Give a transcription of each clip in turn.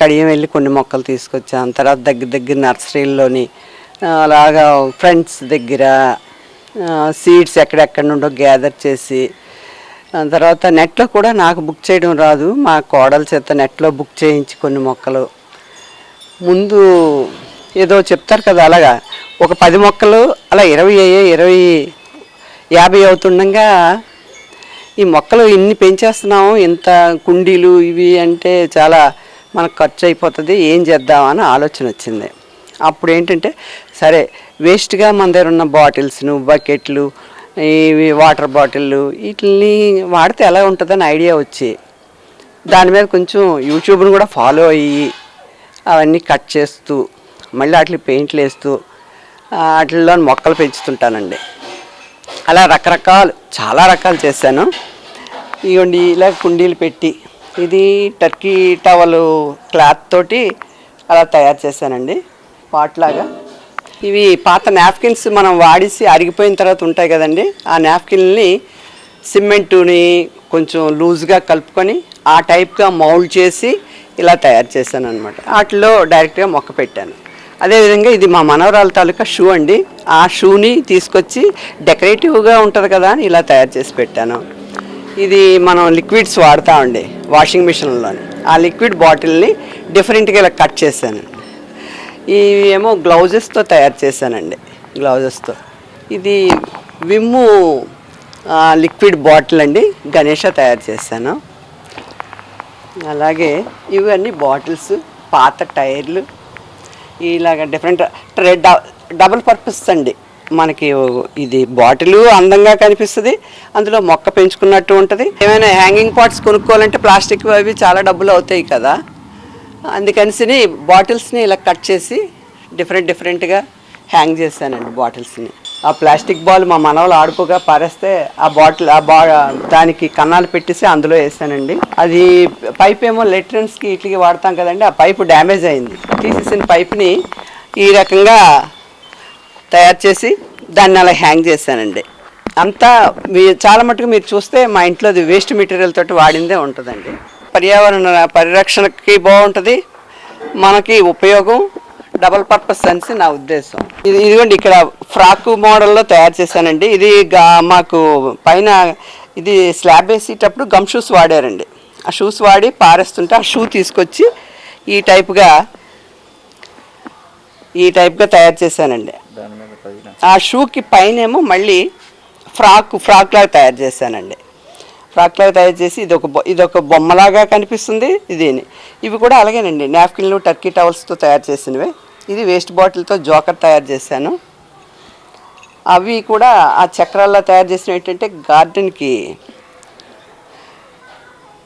కడియం వెళ్ళి కొన్ని మొక్కలు తీసుకొచ్చాను. తర్వాత దగ్గర దగ్గర నర్సరీల్లోని అలాగా ఫ్రెండ్స్ దగ్గర సీడ్స్ ఎక్కడెక్కడ నుండో గ్యాదర్ చేసి తర్వాత నెట్లో కూడా నాకు బుక్ చేయడం రాదు. మా కోడల చేత నెట్లో బుక్ చేయించి కొన్ని మొక్కలు. ముందు ఏదో చెప్తారు కదా అలాగా ఒక పది మొక్కలు అలా ఇరవై అయ్యే ఇరవై యాభై అవుతుండగా ఈ మొక్కలు ఇన్ని పెంచేస్తున్నాము ఇంత కుండీలు ఇవి అంటే చాలా మనకు ఖర్చు అయిపోతుంది ఏం చేద్దామని ఆలోచన వచ్చింది. అప్పుడు ఏంటంటే సరే వేస్ట్గా మన దగ్గర ఉన్న బాటిల్స్ను బకెట్లు ఇవి వాటర్ బాటిళ్ళు వీటిని వాడితే ఎలా ఉంటుందని ఐడియా వచ్చి దాని మీద కొంచెం యూట్యూబ్ను కూడా ఫాలో అయ్యి అవన్నీ కట్ చేస్తూ మళ్ళీ వాటికి పెయింట్లు వేస్తూ వాటిల్లో మొక్కలు పెంచుతుంటానండి. అలా రకరకాలు చాలా రకాలు చేశాను. ఇవ్వండి ఇలా కుండీలు పెట్టి ఇది టర్కీ టవల్ క్లాత్ తోటి అలా తయారు చేశానండి పాట్లాగా. ఇవి పాత నాప్కిన్స్ మనం వాడిసి అరిగిపోయిన తర్వాత ఉంటాయి కదండి ఆ నాప్కిన్ని సిమెంటుని కొంచెం లూజ్గా కలుపుకొని ఆ టైప్గా మౌల్డ్ చేసి ఇలా తయారు చేశాను అనమాట వాటిలో డైరెక్ట్గా మొక్క పెట్టాను. అదేవిధంగా ఇది మా మనవరాల తాలూకా షూ అండి ఆ షూని తీసుకొచ్చి డెకరేటివ్గా ఉంటుంది కదా అని ఇలా తయారు చేసి పెట్టాను. ఇది మనం లిక్విడ్స్ వాడతామండి వాషింగ్ మిషన్లోని. ఆ లిక్విడ్ బాటిల్ని డిఫరెంట్గా ఇలా కట్ చేశాను. ఇవి ఏమో గ్లౌజెస్తో తయారు చేశానండి గ్లౌజెస్తో. ఇది విమ్ము లిక్విడ్ బాటిల్ అండి గణేష తయారు చేశాను. అలాగే ఇవన్నీ బాటిల్స్ పాత టైర్లు ఇలాగ డిఫరెంట్ ట్రెడ్ డబుల్ పర్పస్ అండి. మనకి ఇది బాటిల్ అందంగా కనిపిస్తుంది. అందులో మొక్క పెంచుకున్నట్టు ఉంటుంది. ఏమైనా హ్యాంగింగ్ పాట్స్ కొనుక్కోవాలంటే ప్లాస్టిక్ అవి చాలా డబ్బులు అవుతాయి కదా. అందుకనిసిని బాటిల్స్ని ఇలా కట్ చేసి డిఫరెంట్ డిఫరెంట్గా హ్యాంగ్ చేశానండి బాటిల్స్ని. ఆ ప్లాస్టిక్ బాల్ మా మనవలు ఆడుకోగా పారేస్తే ఆ బాటిల్ ఆ బా దానికి కన్నాలు పెట్టేసి అందులో వేసానండి. అది పైప్ ఏమో లెట్రన్స్కి ఇట్లకి వాడతాం కదండి ఆ పైపు డ్యామేజ్ అయింది. తీసేసిన పైప్ని ఈ రకంగా తయారు చేసి దాన్ని అలా హ్యాంగ్ చేశానండి. అంతా మీ చాలా మటుకు మీరు చూస్తే మా ఇంట్లో అది వేస్ట్ మెటీరియల్ తోటి వాడిందే ఉంటుందండి. పర్యావరణ పరిరక్షణకి బాగుంటుంది. మనకి ఉపయోగం డబల్ పర్పస్ అనేసి నా ఉద్దేశం. ఇది ఇదిగోండి ఇక్కడ ఫ్రాక్ మోడల్లో తయారు చేశానండి. ఇది గా- మాకు పైన ఇది స్లాబ్ వేసేటప్పుడు గమ్ షూస్ వాడారండి. ఆ షూస్ వాడి పారేస్తుంటే ఆ షూ తీసుకొచ్చి ఈ టైప్గా ఈ టైప్గా తయారు చేశానండి. ఆ షూకి పైనేమో మళ్ళీ ఫ్రాక్ ఫ్రాక్ లాగా తయారు చేశానండి. ఫ్రాక్ లాగా తయారు చేసి ఇది ఒక బొ- ఇది ఒక బొమ్మలాగా కనిపిస్తుంది ఇదేని. ఇవి కూడా అలాగేనండి. నాప్కిన్లు టర్కీ టవల్స్తో తయారు చేసినవి. ఇది వేస్ట్ బాటిల్తో జోకర్ తయారు చేశాను. అవి కూడా ఆ చక్రాల్లో తయారు చేసినవి ఏంటంటే గార్డెన్కి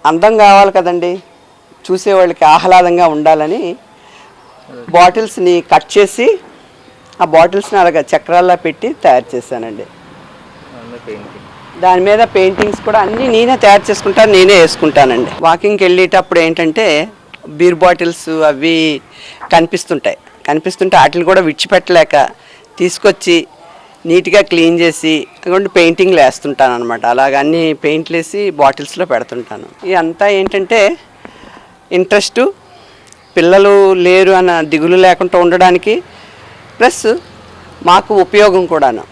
అందం కావాలి కదండి. చూసేవాళ్ళకి ఆహ్లాదంగా ఉండాలని బాటిల్స్ని కట్ చేసి ఆ బాటిల్స్ని అలాగ చక్రాల్లో పెట్టి తయారు చేశానండి. దాని మీద పెయింటింగ్స్ కూడా అన్నీ నేనే తయారు చేసుకుంటాను నేనే వేసుకుంటానండి. వాకింగ్కి వెళ్ళేటప్పుడు ఏంటంటే బీర్ బాటిల్స్ అవి కనిపిస్తుంటాయి. కనిపిస్తుంటే వాటిని కూడా విడిచిపెట్టలేక తీసుకొచ్చి నీట్గా క్లీన్ చేసి అటువంటి పెయింటింగ్లు వేస్తుంటాను అనమాట అలాగ అన్ని పెయింట్లు వేసి బాటిల్స్లో పెడుతుంటాను. ఇదంతా ఏంటంటే ఇంట్రెస్ట్ పిల్లలు లేరు అన్న దిగులు లేకుండా ఉండడానికి ప్లస్ మాకు ఉపయోగం కూడాను.